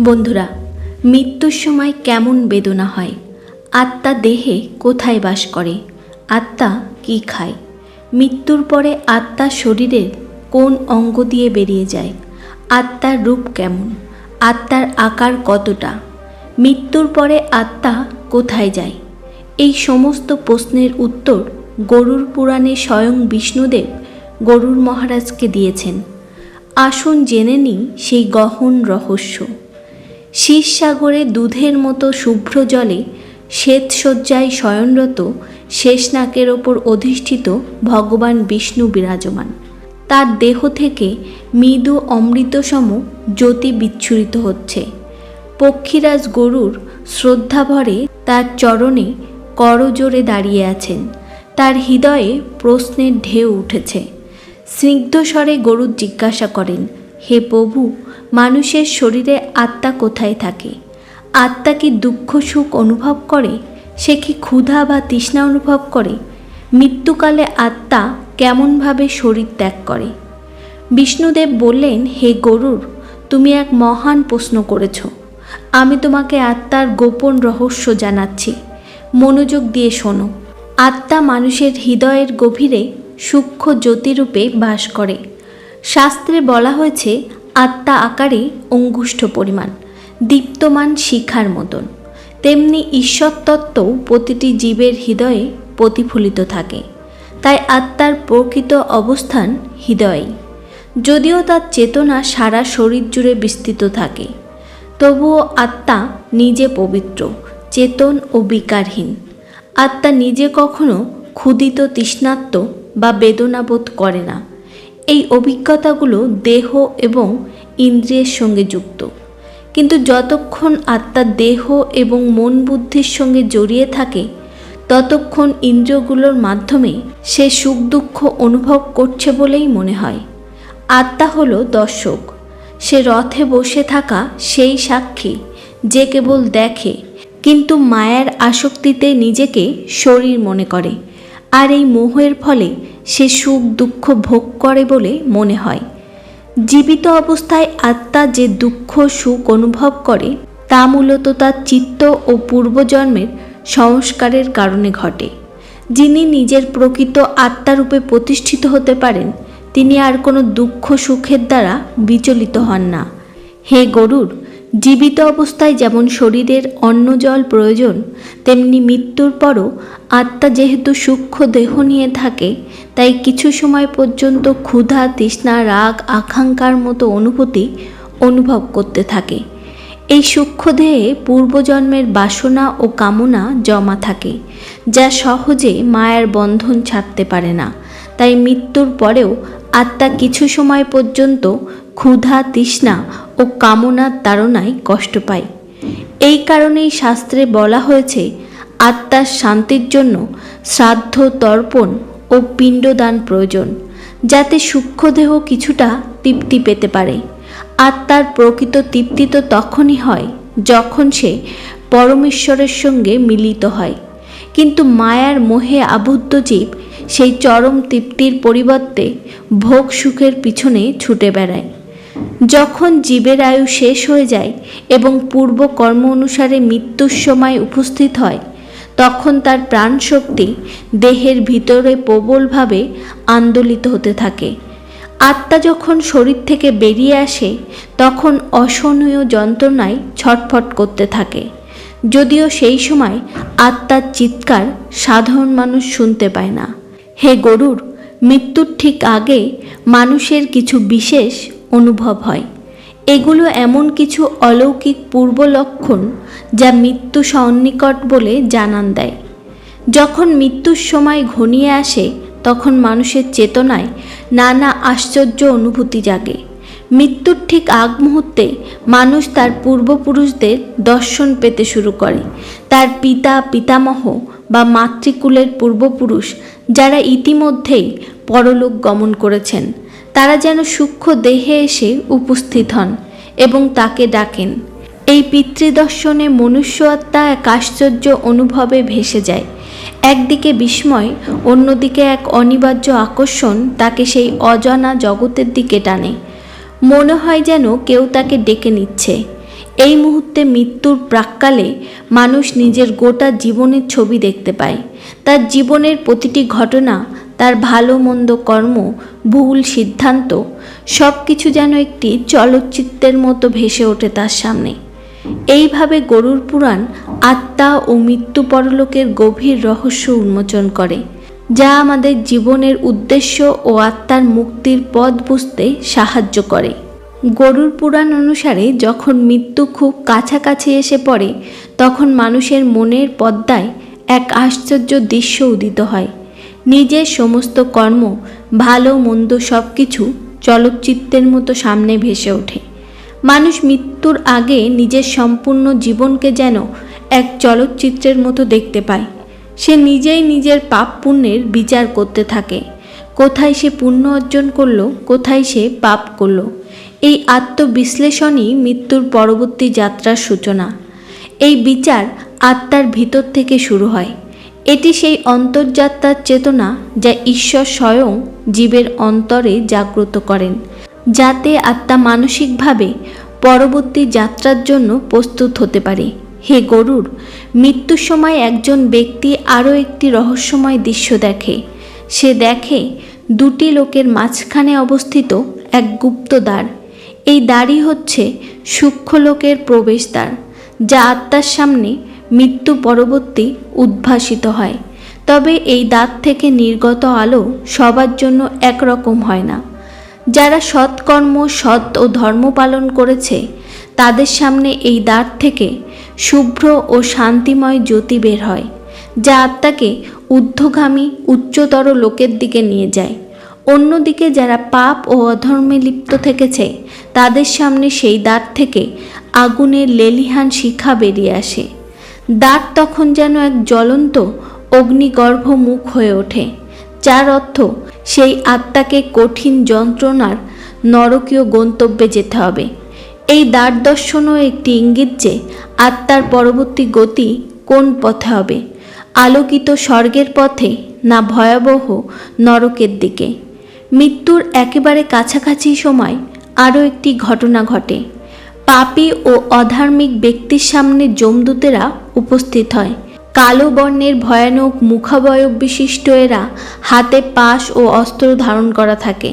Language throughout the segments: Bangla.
বন্ধুরা, মৃত্যুর সময় কেমন বেদনা হয়? আত্মা দেহে কোথায় বাস করে? আত্মা কি খায়? মৃত্যুর পরে আত্মা শরীরের কোন অঙ্গ দিয়ে বেরিয়ে যায়? আত্মার রূপ কেমন? আত্মার আকার কতটা? মৃত্যুর পরে আত্মা কোথায় যায়? এই সমস্ত প্রশ্নের উত্তর গরুর পুরাণে স্বয়ং বিষ্ণুদেব গরুর মহারাজকে দিয়েছেন। আসুন জেনে নিই সেই গহন রহস্য। শীর্ষসাগরে দুধের মতো শুভ্র জলে শ্বেতসজ্জায় শয়নরত শেষনাকের ওপর অধিষ্ঠিত ভগবান বিষ্ণু বিরাজমান। তার দেহ থেকে মৃদু অমৃতসম জ্যোতি বিচ্ছুরিত হচ্ছে। পক্ষীরাজ গরুর শ্রদ্ধাভরে তার চরণে করজোরে দাঁড়িয়ে আছেন। তার হৃদয়ে প্রশ্নের ঢেউ উঠেছে। স্নিগ্ধস্বরে গরুর জিজ্ঞাসা করেন হে প্রভু, মানুষের শরীরে আত্মা কোথায় থাকে? আত্মা কি দুঃখ, সুখ অনুভব করে? সে কি ক্ষুধা বা তৃষ্ণা অনুভব করে? মৃত্যুকালে আত্মা কেমনভাবে শরীর ত্যাগ করে? বিষ্ণুদেব বললেন, হে গরুর, তুমি এক মহান প্রশ্ন করেছ। আমি তোমাকে আত্মার গোপন রহস্য জানাচ্ছি। মনোযোগ দিয়ে শোনো। আত্মা মানুষের হৃদয়ের গভীরে সূক্ষ্ম জ্যোতিরূপে বাস করে। শাস্ত্রে বলা হয়েছে, আত্মা আকারে অঙ্গুষ্ঠ পরিমাণ, দীপ্তমান শিখার মতন। তেমনি ঈশ্বর তত্ত্বও প্রতিটি জীবের হৃদয়ে প্রতিফলিত থাকে। তাই আত্মার প্রকৃত অবস্থান হৃদয়েই। যদিও তার চেতনা সারা শরীর জুড়ে বিস্তৃত থাকে, তবুও আত্মা নিজে পবিত্র, চেতন ও বিকারহীন। আত্মা নিজে কখনো ক্ষুদিত তৃষ্ণাত্ম বা বেদনাবোধ করে না। এই অভিজ্ঞতাগুলো দেহ এবং ইন্দ্রিয়ের সঙ্গে যুক্ত। কিন্তু যতক্ষণ আত্মা দেহ এবং মন বুদ্ধির সঙ্গে জড়িয়ে থাকে, ততক্ষণ ইন্দ্রিয়গুলোর মাধ্যমে সে সুখ দুঃখ অনুভব করছে বলেই মনে হয়। আত্মা হল দর্শক। সে রথে বসে থাকা সেই সাক্ষী, যে কেবল দেখে, কিন্তু মায়ার আসক্তিতে নিজেকে শরীর মনে করে। আর এই মোহের ফলে সে সুখ দুঃখ ভোগ করে বলে মনে হয়। জীবিত অবস্থায় আত্মা যে দুঃখ সুখ অনুভব করে, তা মূলত তার চিত্ত ও পূর্বজন্মের সংস্কারের কারণে ঘটে। যিনি নিজের প্রকৃত আত্মারূপে প্রতিষ্ঠিত হতে পারেন, তিনি আর কোনো দুঃখ সুখের দ্বারা বিচলিত হন না। হে গরুর জীবিত অবস্থায় যেমন শরীরের অন্ন জল প্রয়োজন, তেমনি মৃত্যুর পরও আত্মা যেহেতু সূক্ষ্ম দেহ নিয়ে থাকে, তাই কিছু সময় পর্যন্ত ক্ষুধা, তৃষ্ণা, রাগ, আকাঙ্ক্ষার মতো অনুভূতি অনুভব করতে থাকে। এই সূক্ষ্ম দেহে পূর্বজন্মের বাসনা ও কামনা জমা থাকে, যা সহজে মায়ার বন্ধন ছাড়তে পারে না। তাই মৃত্যুর পরেও আত্মা কিছু সময় পর্যন্ত ক্ষুধা, তৃষ্ণা ও কামনার তাড়নায় কষ্ট পায়। এই কারণেই শাস্ত্রে বলা হয়েছে, আত্মার শান্তির জন্য শ্রাদ্ধ, তর্পণ ও পিণ্ডদান প্রয়োজন, যাতে সূক্ষ্মদেহ কিছুটা তৃপ্তি পেতে পারে। আত্মার প্রকৃত তৃপ্তি তো তখনই হয় যখন সে পরমেশ্বরের সঙ্গে মিলিত হয়। কিন্তু মায়ার মোহে আবদ্ধ জীব সেই চরম তৃপ্তির পরিবর্তে ভোগ সুখের পিছনে ছুটে বেড়ায়। যখন জীবের আয়ু শেষ হয়ে যায় এবং পূর্ব কর্ম অনুসারে মৃত্যুর সময় উপস্থিত হয়, তখন তার প্রাণশক্তি দেহের ভিতরে প্রবলভাবে আন্দোলিত হতে থাকে। আত্মা যখন শরীর থেকে বেরিয়ে আসে, তখন অসহনীয় যন্ত্রণায় ছটফট করতে থাকে। যদিও সেই সময় আত্মার চিৎকার সাধারণ মানুষ শুনতে পায় না। হে গরুর, মৃত্যুর ঠিক আগে মানুষের কিছু বিশেষ অনুভব হয়। এগুলো এমন কিছু অলৌকিক পূর্ব লক্ষণ যা মৃত্যু সন্নিকট বলে জানান দেয়। যখন মৃত্যুর সময় ঘনিয়ে আসে, তখন মানুষের চেতনায় নানা আশ্চর্য অনুভূতি জাগে। মৃত্যুর ঠিক আগ মুহূর্তে মানুষ তার পূর্বপুরুষদের দর্শন পেতে শুরু করে। তার পিতা, পিতামহ বা মাতৃকুলের পূর্বপুরুষ, যারা ইতিমধ্যেই পরলোক গমন করেছেন তারা যেন সূক্ষ্ম দেহে এসে উপস্থিত হন এবং তাকে ডাকেন। এই পিতৃদর্শনে মনুষ্য আত্মা এক আশ্চর্য অনুভবে ভেসে যায়। একদিকে বিস্ময়, অন্যদিকে এক অনিবার্য আকর্ষণ তাকে সেই অজানা জগতের দিকে টানে। মনে হয় যেন কেউ তাকে ডেকে নিচ্ছে। এই মুহূর্তে মৃত্যুর প্রাক্কালে মানুষ নিজের গোটা জীবনের ছবি দেখতে পায়। তার জীবনের প্রতিটি ঘটনা তার ভালো মন্দ কর্ম, ভুল সিদ্ধান্ত সব কিছু যেন একটি চলচ্চিত্রের মতো ভেসে ওঠে তার সামনে। এইভাবে গরুর পুরাণ আত্মা ও মৃত্যু পরলোকের গভীর রহস্য উন্মোচন করে, যা আমাদের জীবনের উদ্দেশ্য ও আত্মার মুক্তির পথ বুঝতে সাহায্য করে। গরুর পুরাণ অনুসারে যখন মৃত্যু খুব কাছাকাছি এসে পড়ে, তখন মানুষের মনের পদ্মায় এক আশ্চর্য দৃশ্য উদিত হয়। নিজের সমস্ত কর্ম, ভালো, মন্দ সব কিছু চলচ্চিত্রের মতো সামনে ভেসে ওঠে। মানুষ মৃত্যুর আগে নিজের সম্পূর্ণ জীবনকে যেন এক চলচ্চিত্রের মতো দেখতে পায়। সে নিজেই নিজের পাপ পুণ্যের বিচার করতে থাকে। কোথায় সে পুণ্য অর্জন করল, কোথায় সে পাপ করল। এই আত্মবিশ্লেষণই মৃত্যুর পরবর্তী যাত্রার সূচনা। এই বিচার আত্মার ভিতর থেকে শুরু হয়। এটি সেই অন্তর্যাত্রার চেতনা যা ঈশ্বর স্বয়ং জীবের অন্তরে জাগ্রত করেন, যাতে আত্মা মানসিকভাবে পরবর্তী যাত্রার জন্য প্রস্তুত হতে পারে। হে গরুর, মৃত্যুর সময় একজন ব্যক্তি আরও একটি রহস্যময় দৃশ্য দেখে। সে দেখে দুটি লোকের মাঝখানে অবস্থিত এক গুপ্ত দ্বার। এই দ্বারই হচ্ছে সূক্ষ্ম লোকের প্রবেশদ্বার, যা আত্মার সামনে মৃত্যু পরবর্তী উদ্ভাসিত হয়। তবে এই দাঁত থেকে নির্গত আলো সবার জন্য একরকম হয় না। যারা সৎকর্ম, সৎ ও ধর্ম পালন করেছে, তাদের সামনে এই দ্বার থেকে শুভ্র ও শান্তিময় জ্যোতি বের হয়, যা আত্মাকে ঊর্ধ্বগামী, উচ্চতর লোকের দিকে নিয়ে যায়। অন্যদিকে যারা পাপ ও অধর্মে লিপ্ত থেকেছে, তাদের সামনে সেই দ্বার থেকে আগুনের লেলিহান শিখা বেরিয়ে আসে। দ্বার তখন যেন এক জ্বলন্ত অগ্নিগর্ভ মুখ হয়ে ওঠে, যার অর্থ সেই আত্মাকে কঠিন যন্ত্রণার নরকীয় গন্তব্যে যেতে হবে। এই দ্বার দর্শনও একটি ইঙ্গিত যে আত্মার পরবর্তী গতি কোন পথে হবে, আলোকিত স্বর্গের পথে না ভয়াবহ নরকের দিকে। মৃত্যুর একেবারে কাছাকাছি সময় আরও একটি ঘটনা ঘটে। পাপী ও অধার্মিক ব্যক্তির সামনে যমদূতেরা উপস্থিত হয়। কালো বর্ণের ভয়ানক মুখাবয়ব বিশিষ্ট এরা হাতে পাশ ও অস্ত্র ধারণ করা থাকে।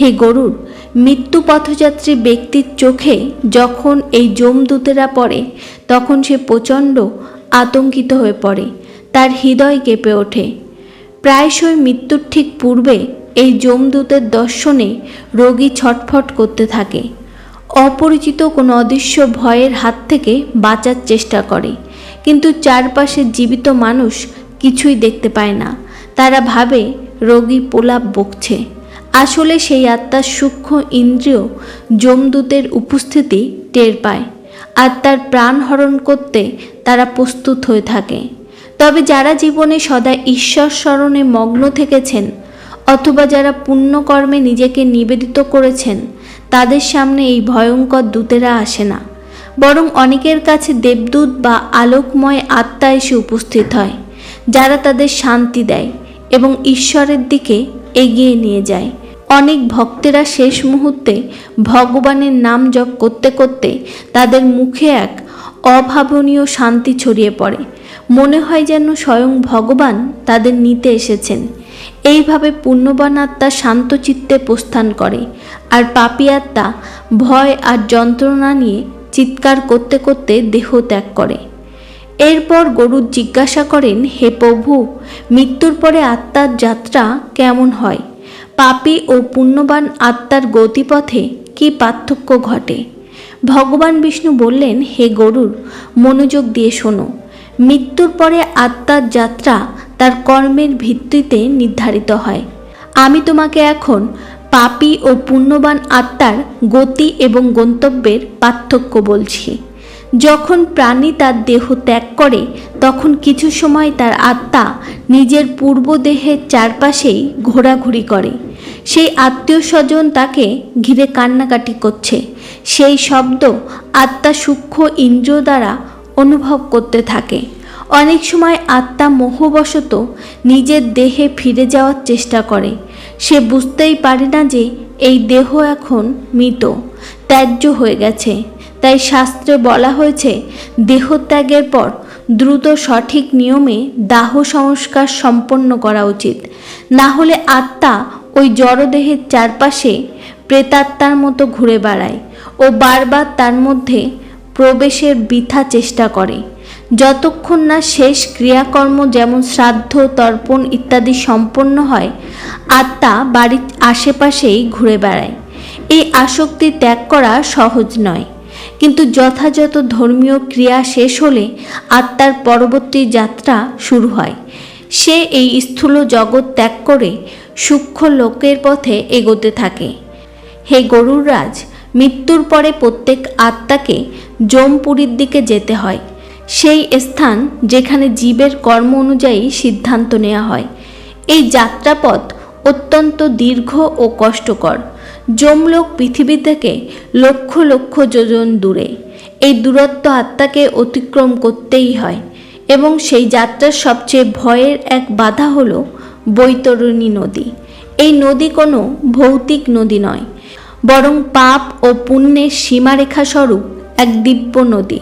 হে গরুর, মৃত্যু পথযাত্রী ব্যক্তির চোখে যখন এই যমদূতেরা পড়ে, তখন সে প্রচণ্ড আতঙ্কিত হয়ে পড়ে, তার হৃদয় কেঁপে ওঠে। প্রায়শই মৃত্যুর ঠিক পূর্বে এই যমদূতের দর্শনে রোগী ছটফট করতে থাকে। অপরিচিত কোনো অদৃশ্য ভয়ের হাত থেকে বাঁচার চেষ্টা করে। কিন্তু চারপাশে জীবিত মানুষ কিছুই দেখতে পায় না। তারা ভাবে, রোগী পোলাপ বকছে। আসলে সেই আত্মার সূক্ষ্ম ইন্দ্রিয় যমদূতের উপস্থিতি টের পায় আত্মার প্রাণ হরণ করতে তারা প্রস্তুত হয়ে থাকে। তবে যারা জীবনে সদা ঈশ্বর স্মরণে মগ্ন থেকেছেন অথবা যারা পুণ্যকর্মে নিজেকে নিবেদিত করেছেন, তাদের সামনে এই ভয়ঙ্কর দূতেরা আসে না। বরং অনেকের কাছে দেবদূত বা আলোকময় আত্মা এসে উপস্থিত হয়, যারা তাদের শান্তি দেয় এবং ঈশ্বরের দিকে এগিয়ে নিয়ে যায়। অনেক ভক্তেরা শেষ মুহূর্তে ভগবানের নাম জপ করতে করতে তাদের মুখে এক অভাবনীয় শান্তি ছড়িয়ে পড়ে। মনে হয় যেন স্বয়ং ভগবান তাদের নিতে এসেছেন। এইভাবে পুণ্যবান আত্মা শান্ত চিত্তে প্রস্থান করে। আর পাপি আত্মা ভয় আর যন্ত্রণা নিয়ে চিৎকার করতে করতে দেহ ত্যাগ করে। এরপর গরু জিজ্ঞাসা করেন, হে প্রভু, মৃত্যুর পরে আত্মার যাত্রা কেমন হয়? পাপী ও পুণ্যবান আত্মার গতিপথে কি পার্থক্য ঘটে? ভগবান বিষ্ণু বললেন, হে গরুর, মনোযোগ দিয়ে শোনো। মৃত্যুর পরে আত্মার যাত্রা তার কর্মের ভিত্তিতে নির্ধারিত হয়। আমি তোমাকে এখন পাপী ও পুণ্যবান আত্মার গতি এবং গন্তব্যের পার্থক্য বলছি। যখন প্রাণী তার দেহ ত্যাগ করে, তখন কিছু সময় তার আত্মা নিজের পূর্ব দেহের চারপাশেই ঘোরাঘুরি করে। সেই আত্মীয় স্বজন তাকে ঘিরে কান্নাকাটি করছে। সেই শব্দ আত্মা সূক্ষ্ম ইন্দ্র দ্বারা অনুভব করতে থাকে। অনেক সময় আত্মা মোহবশত নিজের দেহে ফিরে যাওয়ার চেষ্টা করে। সে বুঝতেই পারে না যে এই দেহ এখন মৃত, ত্যায্য হয়ে গেছে। তাই শাস্ত্রে বলা হয়েছে, দেহত্যাগের পর দ্রুত সঠিক নিয়মে দাহ সংস্কার সম্পন্ন করা উচিত। না হলে আত্মা ওই জড়দেহের চারপাশে প্রেতাত্মার মতো ঘুরে বেড়ায় ও বারবার তার মধ্যে প্রবেশের বৃথা চেষ্টা করে। যতক্ষণ না শেষ ক্রিয়াকর্ম যেমন শ্রাদ্ধ, তর্পণ ইত্যাদি সম্পন্ন হয়, আত্মা বাড়ির আশেপাশেই ঘুরে বেড়ায়। এই আসক্তি ত্যাগ করা সহজ নয়। কিন্তু যথাযথ ধর্মীয় ক্রিয়া শেষ হলে আত্মার পরবর্তী যাত্রা শুরু হয়। সে এই স্থূল জগৎ ত্যাগ করে সূক্ষ্ম লোকের পথে এগোতে থাকে। হে গরুররাজ মৃত্যুর পরে প্রত্যেক আত্মাকে জমপুরীর দিকে যেতে হয়। সেই স্থান যেখানে জীবের কর্ম অনুযায়ী সিদ্ধান্ত নেওয়া হয়। এই যাত্রাপথ অত্যন্ত দীর্ঘ ও কষ্টকর। যমলোক পৃথিবী থেকে লক্ষ লক্ষ যোজন দূরে। এই দূরত্ব আত্মাকে অতিক্রম করতেই হয় এবং সেই যাত্রার সবচেয়ে ভয়ের এক বাধা হল বৈতরণী নদী। এই নদী কোনো ভৌতিক নদী নয়, বরং পাপ ও পুণ্যের সীমারেখা স্বরূপ এক দিব্য নদী।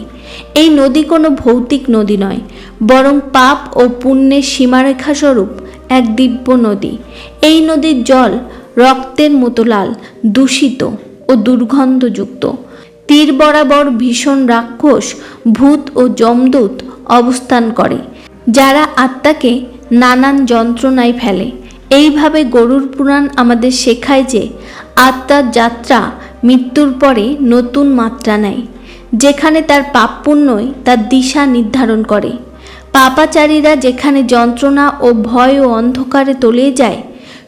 এই নদী কোনো ভৌতিক নদী নয়, বরং পাপ ও পুণ্যের সীমারেখা স্বরূপ এক দিব্য নদী। এই নদীর জল রক্তের মতো লাল, দূষিত ও দুর্গন্ধযুক্ত। তীর বরাবর ভীষণ রাক্ষস, ভূত ও যমদূত অবস্থান করে, যারা আত্মাকে নানান যন্ত্রণায় ফেলে। এইভাবে গরুর পুরাণ আমাদের শেখায় যে, আত্মার যাত্রা মৃত্যুর পরে নতুন মাত্রা নেয়। যেখানে তার পাপ পুণ্যই তার দিশা নির্ধারণ করে। পাপাচারীরা যেখানে যন্ত্রণা ও ভয় ও অন্ধকারে তলিয়ে যায়,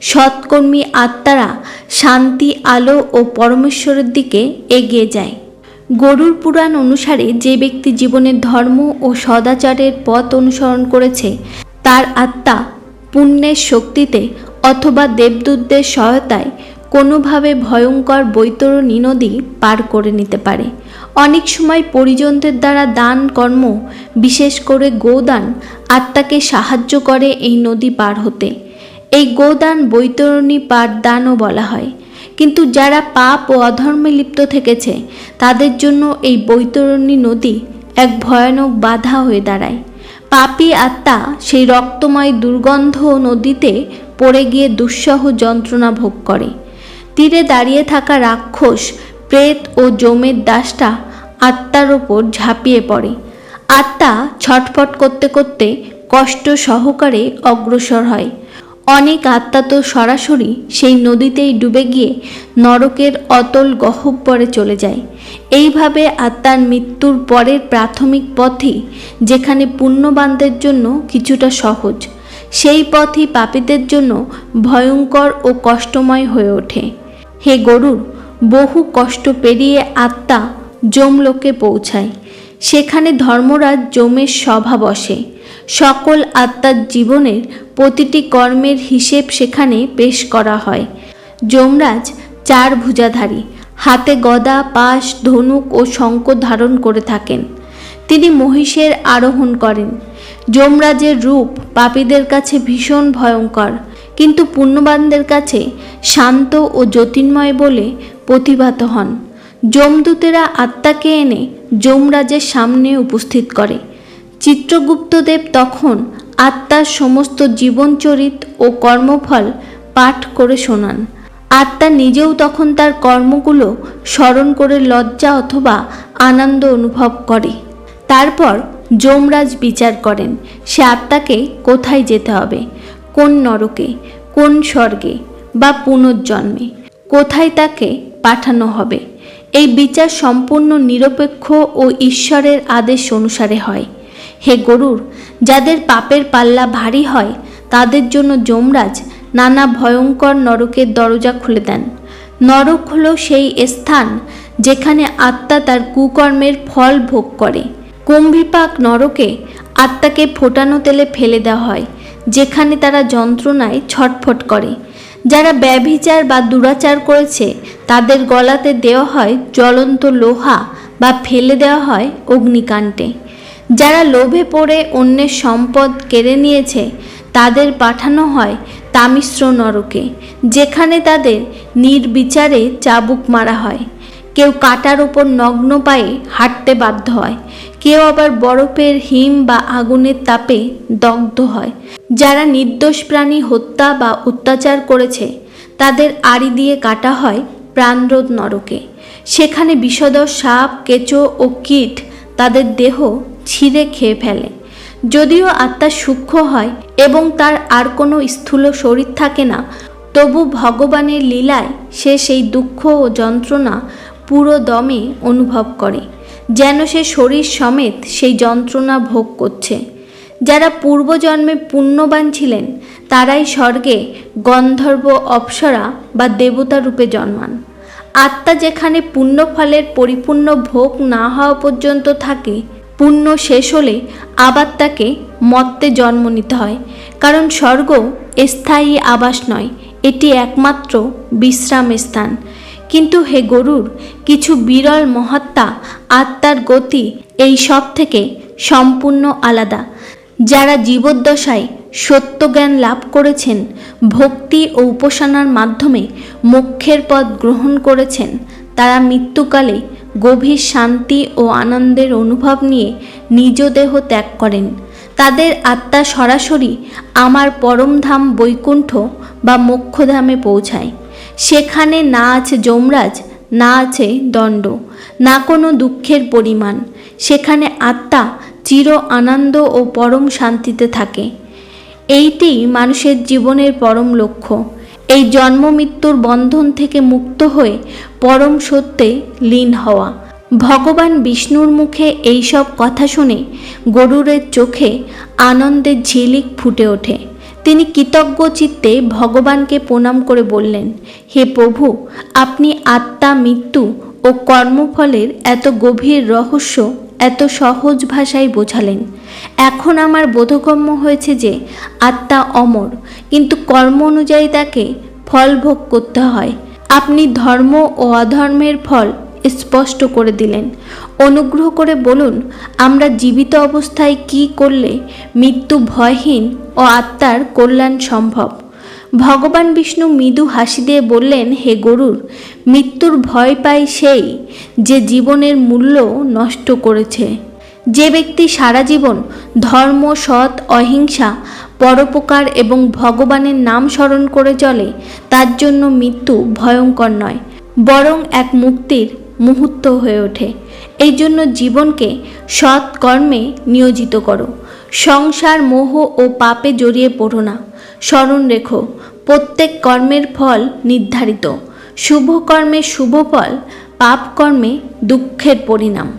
সৎকর্মী আত্মারা শান্তি, আলো ও পরমেশ্বরের দিকে এগিয়ে যায়। গরুর পুরাণ অনুসারে যে ব্যক্তি জীবনের ধর্ম ও সদাচারের পথ অনুসরণ করেছে, তার আত্মা পুণ্যের শক্তিতে অথবা দেবদূতদের সহায়তায় কোনোভাবে ভয়ঙ্কর বৈতরণী নদী পার করে নিতে পারে। অনেক সময় পরিজনদের দ্বারা দান কর্ম, বিশেষ করে গোদান, আত্মাকে সাহায্য করে এই নদী পার হতে। এই গোদান বৈতরণী পার দানও বলা হয়। কিন্তু যারা পাপ ও অধর্মে লিপ্ত থেকেছে, তাদের জন্য এই বৈতরণী নদী এক ভয়ানক বাধা হয়ে দাঁড়ায়। পাপী আত্মা সেই রক্তময় দুর্গন্ধ নদীতে পড়ে গিয়ে দুঃসহ যন্ত্রণা ভোগ করে। তীরে দাঁড়িয়ে থাকা রাক্ষস, প্রেত ও জমের দাসটা আত্মার ওপর ঝাঁপিয়ে পড়ে। আত্মা ছটফট করতে করতে কষ্ট সহকারে অগ্রসর হয়। অনেক আত্মা তো সরাসরি সেই নদীতেই ডুবে গিয়ে নরকের অতল গহ্বরে চলে যায়। এইভাবে আত্মার মৃত্যুর পরের প্রাথমিক পথই যেখানে পুণ্যবানদের জন্য কিছুটা সহজ, সেই পথই পাপীদের জন্য ভয়ঙ্কর ও কষ্টময় হয়ে ওঠে। হে গরুর, বহু কষ্ট পেরিয়ে আত্মা যমলোকে পৌঁছায়। সেখানে ধর্মরাজ যমের সভা বসে। সকল আত্মার জীবনের প্রতিটি কর্মের হিসেব সেখানে পেশ করা হয়। যমরাজ চার ভুজাধারী, হাতে গদা, পাশ, ধনুক ও শঙ্খ ধারণ করে থাকেন। তিনি মহিষের আরোহণ করেন। যমরাজের রূপ পাপীদের কাছে ভীষণ ভয়ঙ্কর, কিন্তু পুণ্যবানদের কাছে শান্ত ও জ্যোতির্ময় বলে প্রতিভাত হন। যমদূতেরা আত্মাকে এনে যমরাজের সামনে উপস্থিত করে। চিত্রগুপ্তদেব তখন আত্মার সমস্ত জীবনচরিত ও কর্মফল পাঠ করে শোনান। আত্মা নিজেও তখন তার কর্মগুলো স্মরণ করে লজ্জা অথবা আনন্দ অনুভব করে। তারপর যমরাজ বিচার করেন, সে আত্মাকে কোথায় যেতে হবে? কোন নরকে? কোন স্বর্গে? বা পুনর্জন্মে? কোথায় তাকে পাঠানো হবে? এই বিচার সম্পূর্ণ নিরপেক্ষ ও ঈশ্বরের আদেশ অনুসারে হয়। হে গরুর, যাদের পাপের পাল্লা ভারী হয়, তাদের জন্য যমরাজ নানা ভয়ঙ্কর নরকের দরজা খুলে দেন। নরক হল সেই স্থান যেখানে আত্মা তার কুকর্মের ফল ভোগ করে। কুম্ভিপাক নরকে আত্মাকে ফোটানো তেলে ফেলে দেওয়া হয়, যেখানে তারা যন্ত্রণায় ছটফট করে। যারা ব্যভিচার বা দুরাচার করেছে, তাদের গলাতে দেওয়া হয় জ্বলন্ত লোহা বা ফেলে দেওয়া হয় অগ্নিকাণ্ডে। যারা লোভে পড়ে অন্যের সম্পদ কেড়ে নিয়েছে, তাদের পাঠানো হয় তামিশ্র নরকে, যেখানে তাদের নির্বিচারে চাবুক মারা হয়। কেউ কাটার ওপর নগ্ন পায়ে হাঁটতে বাধ্য হয়। কেউ আবার বরফের হিম বা আগুনের তাপে দগ্ধ হয়। যারা নির্দোষ প্রাণী হত্যা বা অত্যাচার করেছে, তাদের আড়ি দিয়ে কাটা হয় প্রাণরোধ নরকে। সেখানে বিষধর সাপ, কেঁচো ও কীট তাদের দেহ ছিঁড়ে খেয়ে ফেলে। যদিও আত্মা সূক্ষ্ম হয় এবং তার আর কোনো স্থূল শরীর থাকে না, তবু ভগবানের লীলায় সে সেই দুঃখ ও যন্ত্রণা পুরো দমে অনুভব করে। যেন সে শরীর সমেত সেই যন্ত্রণা ভোগ করছে। যারা পূর্বজন্মে পুণ্যবান ছিলেন, তারাই স্বর্গে গন্ধর্ব অপ্সরা বা দেবতা রূপে জন্মান। আত্মা যেখানে পুণ্যফলের পরিপূর্ণ ভোগ না হওয়া পর্যন্ত থাকে, পুণ্য শেষ হলে আবার তাকে মত্তে জন্ম নিতে হয়। কারণ স্বর্গ স্থায়ী আবাস নয়, এটি একমাত্র বিশ্রাম স্থান। কিন্তু হে গরুর, কিছু বিরল মহাত্মা আত্মার গতি এই সব থেকে সম্পূর্ণ আলাদা। যারা জীবদ্দশায় সত্যজ্ঞান লাভ করেছেন, ভক্তি ও উপাসনার মাধ্যমে মোক্ষের পথ গ্রহণ করেছেন, তারা মৃত্যুকালে গভীর শান্তি ও আনন্দের অনুভব নিয়ে নিজ দেহ ত্যাগ করেন। তাদের আত্মা সরাসরি আমার পরমধাম বৈকুণ্ঠ বা মোক্ষধামে পৌঁছায়। সেখানে না আছে যমরাজ, না আছে দণ্ড, না কোনো দুঃখের পরিমাণ। সেখানে আত্মা চির আনন্দ ও পরম শান্তিতে থাকে। এইটি মানুষের জীবনের পরম লক্ষ্য। এই জন্ম মৃত্যুর বন্ধন থেকে মুক্ত হয়ে পরম সত্যে লীন হওয়া। ভগবান বিষ্ণুর মুখে এই সব কথা শুনে গরুরের চোখে আনন্দের ঝিলিক ফুটে ওঠে। তিনি কৃতজ্ঞ চিত্তে ভগবানকে প্রণাম করে বললেন, হে প্রভু, আপনি আত্মা, মৃত্যু ও কর্মফলের এত গভীর রহস্য এত সহজ ভাষায় বোঝালেন। এখন আমার বোধগম্য হয়েছে যে আত্মা অমর, কিন্তু কর্ম অনুযায়ী তাকে ফল ভোগ করতে হয়। আপনি ধর্ম ও অধর্মের ফল স্পষ্ট করে দিলেন। অনুগ্রহ করে বলুন, আমরা জীবিত অবস্থায় কি করলে মৃত্যু ভয়হীন ও আত্মার কল্যাণ সম্ভব? ভগবান বিষ্ণু মৃদু হাসি দিয়ে বললেন, হে গরুর, মৃত্যুর ভয় পায় সেই যে জীবনের মূল্য নষ্ট করেছে। যে ব্যক্তি সারা জীবন ধর্ম, সৎ, অহিংসা, পরোপকার এবং ভগবানের নাম স্মরণ করে চলে, তার জন্য মৃত্যু ভয়ঙ্কর নয়, বরং এক মুক্তির মুহূর্ত হয়ে ওঠে। এই জন্য জীবনকে সৎ কর্মে নিয়োজিত করো। সংসার, মোহ ও পাপে জড়িয়ে পড়ো না। স্মরণ রেখো, প্রত্যেক কর্মের ফল নির্ধারিত। শুভ কর্মে শুভ ফল, পাপ কর্মে দুঃখের পরিণাম।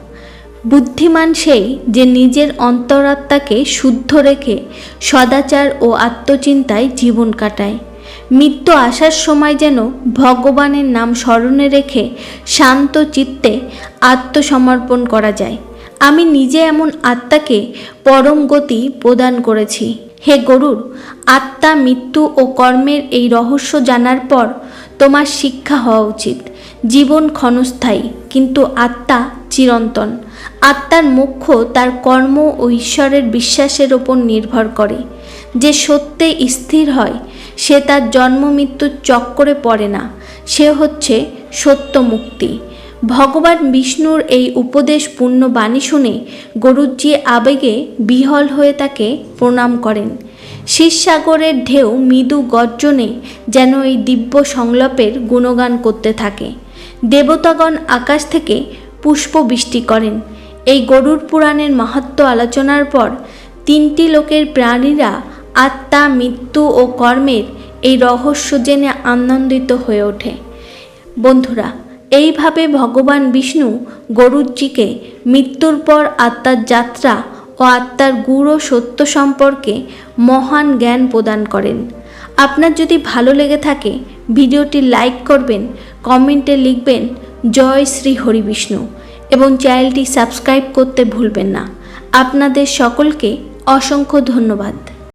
বুদ্ধিমান সেই যে নিজের অন্তরাত্মাকে শুদ্ধ রেখে সদাচার ও আত্মচিন্তায় জীবন কাটায়। মৃত্যু আসার সময় যেন ভগবানের নাম স্মরণে রেখে শান্ত চিত্তে আত্মসমর্পণ করা যায়। আমি নিজে এমন আত্মাকে পরম গতি প্রদান করেছি। হে গরুর, আত্মা মৃত্যু ও কর্মের এই রহস্য জানার পর তোমার শিক্ষা হওয়া উচিত। জীবন ক্ষণস্থায়ী, কিন্তু আত্মা চিরন্তন। আত্মার মুখ্য তার কর্ম ও ঈশ্বরের বিশ্বাসের ওপর নির্ভর করে। যে সত্যে স্থির হয় সে তার জন্ম মৃত্যুর চক্করে পড়ে না। সে হচ্ছে সত্য মুক্তি ভগবান বিষ্ণুর এই উপদেশ পূর্ণ বাণী শুনে গরুজি আবেগে বিহল হয়ে তাকে প্রণাম করেন। শীর্ষসাগরের ঢেউ মৃদু গর্জনে যেন এই দিব্য সংলাপের গুণগান করতে থাকে। দেবতাগণ আকাশ থেকে পুষ্প বৃষ্টি করেন। এই গরুর পুরাণের মাহাত্ম আলোচনার পর তিনটি লোকের প্রাণীরা আত্মা, মৃত্যু ও কর্মের এই রহস্য জেনে আনন্দিত হয়ে ওঠে। বন্ধুরা, এইভাবে ভগবান বিষ্ণু গরুজিকে মৃত্যুর পর আত্মার যাত্রা ও আত্মার গূঢ় সত্য সম্পর্কে মহান জ্ঞান প্রদান করেন। আপনার যদি ভালো লেগে থাকে, ভিডিওটি লাইক করবেন, কমেন্টে লিখবেন, জয় শ্রী হরি বিষ্ণু এবং চ্যানেলটি সাবস্ক্রাইব করতে ভুলবেন না। আপনাদের সকলকে অসংখ্য ধন্যবাদ।